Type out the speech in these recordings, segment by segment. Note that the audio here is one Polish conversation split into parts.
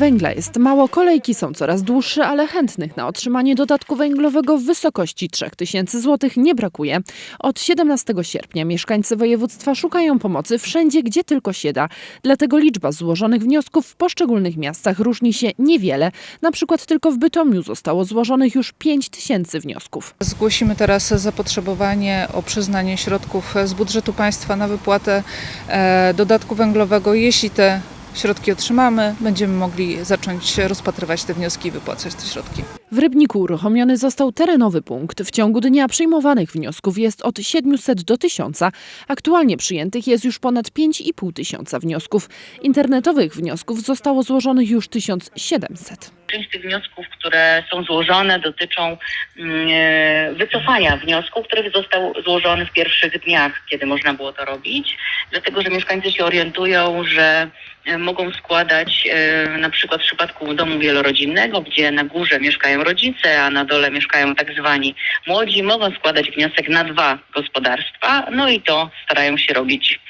Węgla jest mało, kolejki są coraz dłuższe, ale chętnych na otrzymanie dodatku węglowego w wysokości 3000 zł nie brakuje. Od 17 sierpnia mieszkańcy województwa szukają pomocy wszędzie, gdzie tylko się da. Dlatego liczba złożonych wniosków w poszczególnych miastach różni się niewiele. Na przykład tylko w Bytomiu zostało złożonych już 5000 wniosków. Zgłosimy teraz zapotrzebowanie o przyznanie środków z budżetu państwa na wypłatę e, dodatku węglowego. Jeśli te środki otrzymamy, będziemy mogli zacząć rozpatrywać te wnioski i wypłacać te środki. W Rybniku uruchomiony został terenowy punkt. W ciągu dnia przyjmowanych wniosków jest od 700 do 1000. Aktualnie przyjętych jest już ponad 5,5 tysiąca wniosków. Internetowych wniosków zostało złożonych już 1700. Część z tych wniosków, które są złożone, dotyczą mm, e, wycofania wniosku, który został złożony w pierwszych dniach, kiedy można było to robić, dlatego że mieszkańcy się orientują, że mogą składać e, na przykład w przypadku domu wielorodzinnego, gdzie na górze mieszkają rodzice, a na dole mieszkają tak zwani młodzi, mogą składać wniosek na dwa gospodarstwa, no i to starają się robić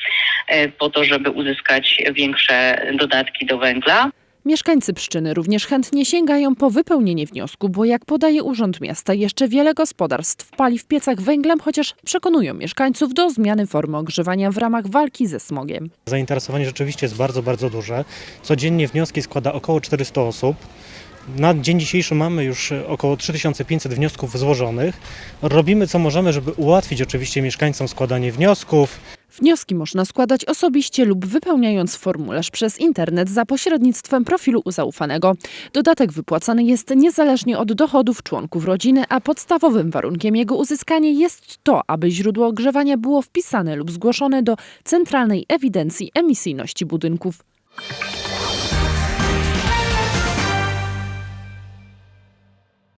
e, po to, żeby uzyskać większe dodatki do węgla. Mieszkańcy Pszczyny również chętnie sięgają po wypełnienie wniosku, bo jak podaje Urząd Miasta, jeszcze wiele gospodarstw pali w piecach węglem, chociaż przekonują mieszkańców do zmiany formy ogrzewania w ramach walki ze smogiem. Zainteresowanie rzeczywiście jest bardzo, bardzo duże. Codziennie wnioski składa około 400 osób. Na dzień dzisiejszy mamy już około 3500 wniosków złożonych. Robimy co możemy, żeby ułatwić oczywiście mieszkańcom składanie wniosków. Wnioski można składać osobiście lub wypełniając formularz przez internet za pośrednictwem profilu zaufanego. Dodatek wypłacany jest niezależnie od dochodów członków rodziny, a podstawowym warunkiem jego uzyskania jest to, aby źródło ogrzewania było wpisane lub zgłoszone do Centralnej Ewidencji Emisyjności Budynków.